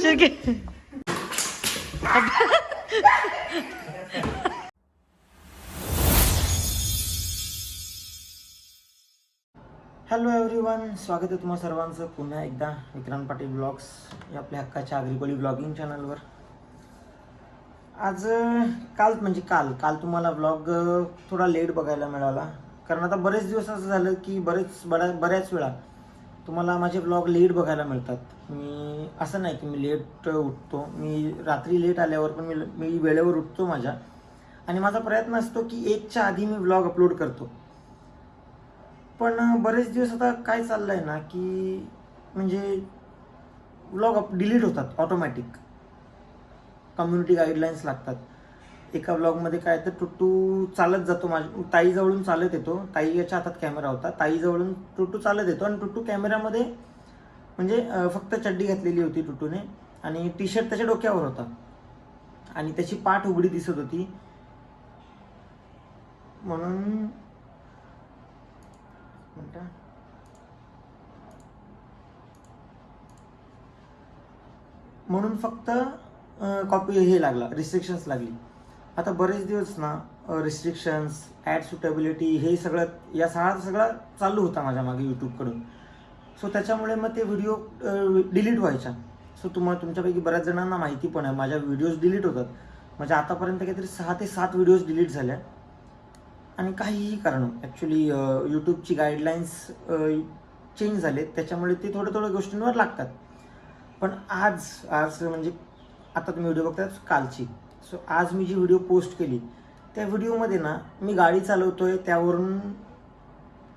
Shirke hello everyone स्वागत आहे तुम्हा सर्वांचं. पुन्हा एकदा विक्रांत पाटील ब्लॉग्स या आपल्या हक्काच्या आग्रिकोली ब्लॉगिंग चॅनलवर. आज काल म्हणजे काल काल तुम्हाला ब्लॉग थोडा लेट बघायला मिळाला. कारण आता बरेच दिवस असं झालं की बरेच बऱ्या बऱ्याच वेळा तुम्हाला माझे ब्लॉग लेट बघायला मिळतात. मी असं नाही की मी लेट उठतो. मी रात्री लेट आल्यावर पण मी मी वेळेवर उठतो माझ्या. आणि माझा प्रयत्न असतो की एकच्या आधी मी ब्लॉग अपलोड करतो. पण बरेच दिवस आता काय चाललं आहे ना की म्हणजे व्लॉग डिलीट होतात ऑटोमॅटिक कम्युनिटी गाईडलाईन्स लागतात. एका ब्लॉगमध्ये काय तर टुट्टू चालत जातो माझ्या ताईजवळून चालत येतो. ताई याच्या हातात कॅमेरा होता. ताईजवळून टुट्टू चालत येतो. आणि टुट्टू कॅमेऱ्यामध्ये म्हणजे फक्त चड्डी घातलेली होती टुटूने. आणि टी शर्ट त्याच्या डोक्यावर होता. आणि त्याची पाठ उघडी दिसत होती. म्हणून म्हणून फक्त कॉपी हे लागला. रिस्ट्रिक्शन्स लागली. आता बरेच दिवस ना रिस्ट्रिक्शन्स ॲड सुटेबिलिटी हे सगळं या सगळा सगळा चालू होता माझ्या मागे यूट्यूबकडून सो त्याच्यामुळे मग ते व्हिडिओ डिलीट व्हायच्या. सो तुम्हाला तुमच्यापैकी बऱ्याच जणांना माहिती पण आहे माझ्या व्हिडिओज डिलीट होतात. म्हणजे आतापर्यंत काहीतरी सहा ते सात व्हिडिओज डिलीट झाल्या. आणि काहीही कारण ॲक्च्युली यूट्यूबची गाईडलाईन्स चेंज झाले त्याच्यामुळे ते थोड्या थोड्या गोष्टींवर लागतात. पण आज आज म्हणजे आता तुम्ही व्हिडिओ बघताय कालची. सो आज मी जी व्हिडिओ पोस्ट केली त्या व्हिडिओमध्ये ना मी गाडी चालवतो आहे त्यावरून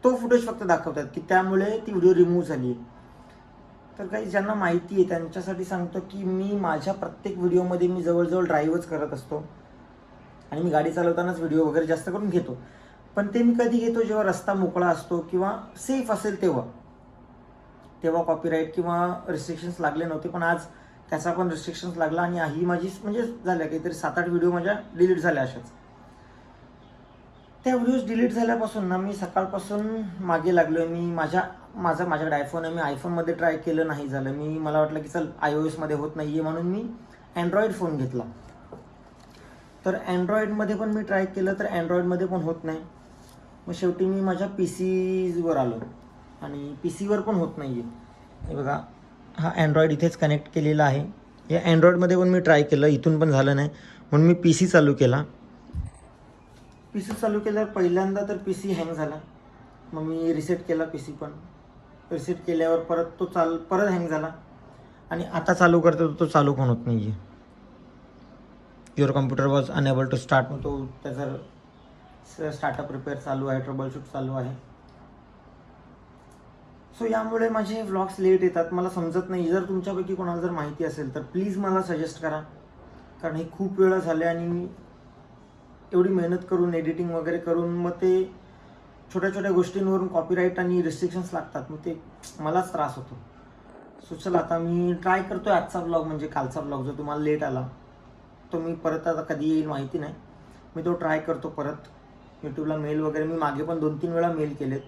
तो फुटेज फक्त दाखवतात की त्यामुळे ती व्हिडिओ रिमूव्ह झाली आहे. तर काही ज्यांना माहिती आहे त्यांच्यासाठी सांगतो की मी माझ्या प्रत्येक व्हिडिओमध्ये मी जवळजवळ ड्राईव्हच करत असतो. आणि मी गाडी चालवतानाच व्हिडिओ वगैरे जास्त करून घेतो. पण ते मी कधी घेतो जेव्हा रस्ता मोकळा असतो किंवा सेफ असेल तेव्हा. तेव्हा कॉपीराईट किंवा रिस्ट्रिक्शन्स लागले नव्हते पण आज त्याचा पण रिस्ट्रिक्शन्स लागला आणि ही माझी म्हणजे झाल्या काहीतरी सात आठ व्हिडिओ माझ्या डिलीट झाल्या अशाच. त्या व्हिडिओज डिलीट झाल्यापासून ना मी सकाळपासून मागे लागलो मी माझ्या माझा माझ्याकडे आयफोन आहे. मी आयफोनमध्ये ट्राय केलं नाही झालं. मी मला वाटलं की चल आय ओ एसमध्ये होत नाही आहे म्हणून मी अँड्रॉइड फोन घेतला. तर अँड्रॉइडमध्ये पण मी ट्राय केलं तर अँड्रॉइडमध्ये पण होत नाही. मग शेवटी मी माझ्या पी सीवर आलो. आणि पी सीवर पण होत नाही आहे हे बघा हा अँड्रॉइड इथेच कनेक्ट केलेला आहे. या अँड्रॉइडमध्ये पण मी ट्राय केलं इथून पण झालं नाही. म्हणून मी पी सी चालू केला. पी सी चालू केल्यावर पहिल्यांदा तर पी सी हँग झाला. मग मी रिसेट केला पी सी पण. रिसेट केल्यावर परत तो चाल परत हँग झाला. आणि आता चालू करतो तो चालू पण होत नाही आहे your computer was unable to start तो त्याचा स्टार्टअप रिपेअर चालू आहे ट्रबल शूट चालू आहे. सो यामुळे माझे व्लॉग्स लेट येतात. मला समजत नाही. जर तुमच्यापैकी कोणाला जर माहिती असेल तर प्लीज मला सजेस्ट करा. कारण हे खूप वेळा झाले आणि मी एवढी मेहनत करून एडिटिंग वगैरे करून मग ते छोट्या छोट्या गोष्टींवरून कॉपीराईट आणि रिस्ट्रिक्शन्स लागतात. मग ते मलाच त्रास होतो. सो चला आता मी ट्राय करतो आजचा ब्लॉग म्हणजे कालचा ब्लॉग जो तुम्हाला लेट आला तो मी परत आता कधी येईल माहिती नाही. मी तो ट्राय करतो परत. यूट्यूबला मेल वगैरे मी मागे पण दोन तीन वेळा मेल केलेत.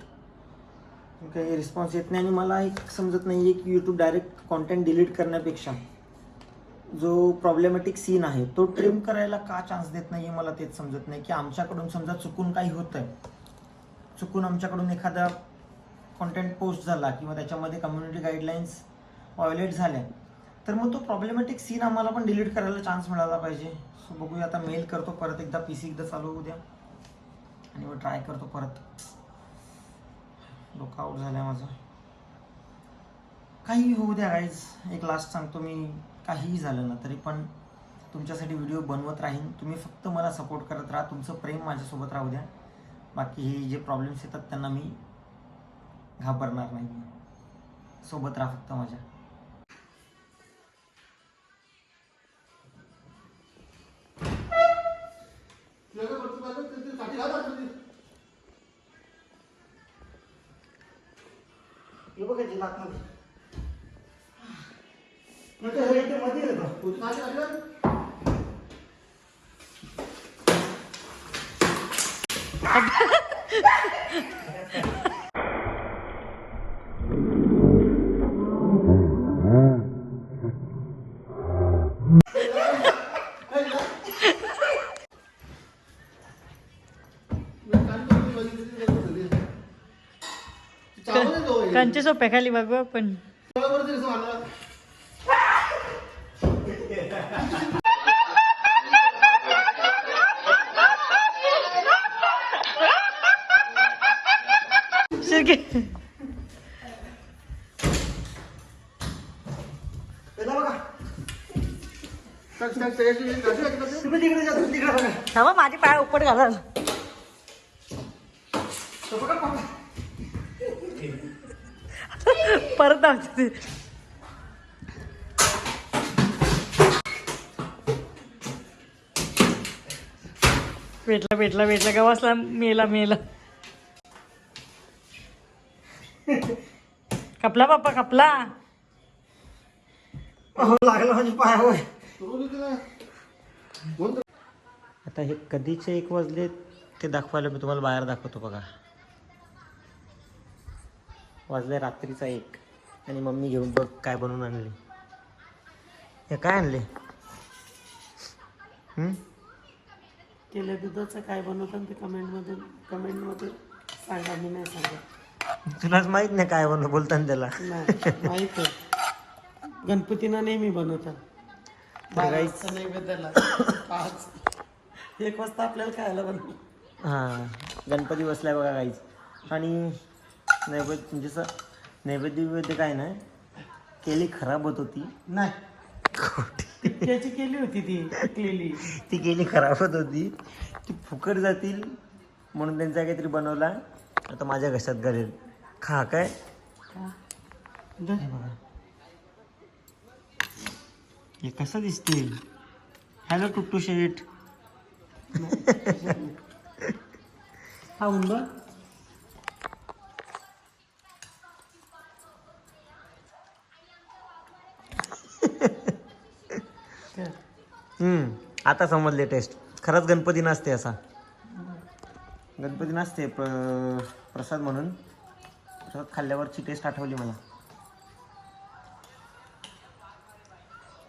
काही रिस्पॉन्स येत नाही आणि मला एक समजत नाही आहे की यूट्यूब डायरेक्ट कॉन्टेंट डिलीट करण्यापेक्षा जो प्रॉब्लेमॅटिक सीन आहे तो ट्रिम करायला का चान्स देत नाही आहे मला तेच समजत नाही. की आमच्याकडून समजा चुकून काही होतं आहे चुकून आमच्याकडून एखादा कॉन्टेंट पोस्ट झाला किंवा त्याच्यामध्ये कम्युनिटी गाईडलाईन्स व्हायोलेट झाल्या तर मग तो प्रॉब्लेमॅटिक सीन आम्हाला पण डिलीट करायला चान्स मिळाला पाहिजे. सो बघूया आता मेल करतो परत एकदा पी सी एकदा चालू होऊ द्या. आणि मग ट्राय करतो परत. डोकं आउट झालं माझं. काही होऊ द्या गाईज एक लास्ट सांगतो मी. काहीही झालं ना तरी पण तुमच्यासाठी व्हिडिओ बनवत राहीन. तुम्ही फक्त मला सपोर्ट करत राहा. तुमचं प्रेम माझ्यासोबत राहू द्या. बाकी हे जे प्रॉब्लेम्स येतात त्यांना मी घाबरणार नाही. सोबत राहा फक्त माझ्या. हे बघा जे आतमध्ये म्हणजे हे इथे मध्ये येतं लंच सोप्या खाली बघू कंचे सोप्या खाली बघू आपण. माझी पाय उपट घालाल परत दाखवते. भेटला भेटला भेटला. गवासला मेला मेला. कपला बाप्पा कपला. लागलं म्हणजे पायावर आता हे कधीचे एक वाजले ते दाखवायला मी तुम्हाला बाहेर दाखवतो बघा. वाजले रात्रीचा एक. आणि मम्मी घेऊन बघ काय बनवून आणले. हे काय आणले? केल्या दुधाचं काय बनवतात ते कमेंटमध्ये कमेंटमध्ये सांगा मी नाही सांगत. तुलाच माहीत नाही काय बनव बोलताना त्याला. माहीत आहे. गणपतीना नेहमी बनवतात. बारा गाईच. वाजता नैवेद्याला पाच एक वाजता आपल्याला खायला बनव हां गणपती बसलाय बघा काहीच आणि नैवेद्य म्हणजे नैवेद्य बिवेद्य काय नाही. केली खराब होत होती. नाही. त्याची केली होती ती पिकलेली ती केली खराब होत होती. ती फुकट जातील म्हणून त्यांचा काहीतरी बनवला. आता माझ्या घशात घालेल. खा काय? हे कसं दिसते हॅलो टुट्टू शेट? खाऊन बघ हम्म, आता समजले टेस्ट खरंच गणपती नसते असा. गणपती नसते प्र प्रसाद म्हणून. प्रसाद खाल्ल्यावरची टेस्ट आठवली मला.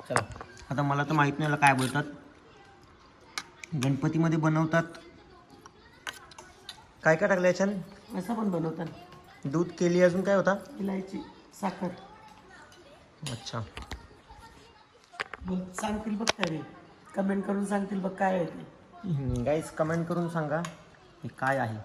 चला. आता मला तर माहीत नाही याला काय बोलतात. गणपतीमध्ये बनवतात. काय काय टाकलं याच्यात असं पण बनवतात. दूध केली अजून काय होता? इलायची साखर. अच्छा. सांगतील बघ तरी कमेंट करून सांगतील बघ काय आहे ते. गाईज कमेंट करून सांगा हे काय आहे.